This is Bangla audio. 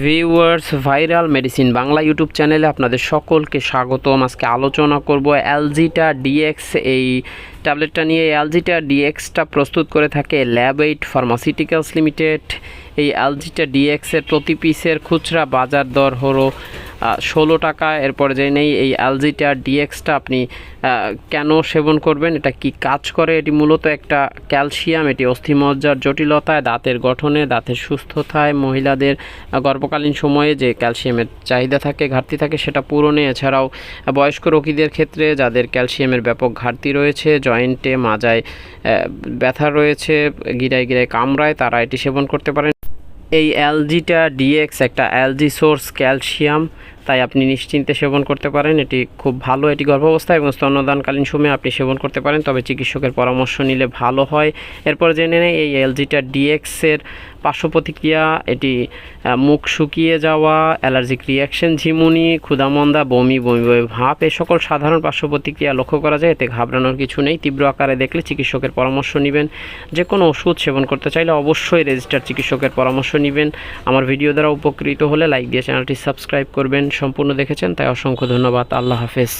Viewers, viral medicine Bangla YouTube চ্যানেলে আপনাদের সকলকে স্বাগতম। আজকে আলোচনা করব অ্যালজিটা ডিএক্স। এই ট্যাবলেটটা নিয়ে অ্যালজিটা ডিএক্সটা প্রস্তুত করে থাকে ল্যাব এইট ফার্মাসিউটিক্যালস লিমিটেড। এই অ্যালজিটা ডিএক্সের প্রতি পিসের খুচরা বাজার দর হলো ষোলো টাকা, এরপর যে নেই এই অ্যালজিটা ডিএক্সটা আপনি কেন সেবন করবেন? এটা কি কাজ করে? এটি মূলত একটা ক্যালসিয়াম, এটি অস্থিমজ্জার জটিলতায়, দাঁতের গঠনে, দাঁতের সুস্থতায়, মহিলাদের গর্ভকালীন সময়ে যে ক্যালসিয়ামের চাহিদা থাকে, ঘাটতি থাকে, সেটা পূরণে। এছাড়াও বয়স্ক রোগীদের ক্ষেত্রে যাদের ক্যালসিয়ামের ব্যাপক ঘাটতি রয়েছে, জয়েন্টে, মাজায় ব্যথা রয়েছে, গিরায় গিরায় কামড়ায়, তারা এটি সেবন করতে পারেন। এই অ্যালজিটা ডিএক্স একটা অ্যালজি সোর্স ক্যালসিয়াম তাই আপনি নিশ্চিন্তে সেবন করতে পারেন। এটি খুব ভালো, এটি গর্ভাবস্থা এবং স্তন্যদানকালীন সময়ে আপনি সেবন করতে পারেন। তবে চিকিৎসকের পরামর্শ নিলে ভালো হয়। এরপর জেনে নেই, এই এলজিটা ডিএক্সের পার্শ্ব প্রতিক্রিয়া এটি মুখ শুকিয়ে যাওয়া, অ্যালার্জিক রিয়াকশন ঝিমুনি ক্ষুধামন্দা বমি বমি বমি, ভাপ, এ সকল সাধারণ পার্শ্ব প্রতিক্রিয়া লক্ষ্য করা যায়। এতে ঘাবড়ানোর কিছু নেই। তীব্র আকারে দেখলে চিকিৎসকের পরামর্শ নেবেন। যে কোনো ওষুধ সেবন করতে চাইলে অবশ্যই রেজিস্টার চিকিৎসকের পরামর্শ নেবেন। আমার ভিডিও দ্বারা উপকৃত হলে লাইক দিয়ে চ্যানেলটি সাবস্ক্রাইব করবেন। সম্পূর্ণ দেখেছেন তাই অসংখ্য ধন্যবাদ। আল্লাহ হাফেজ।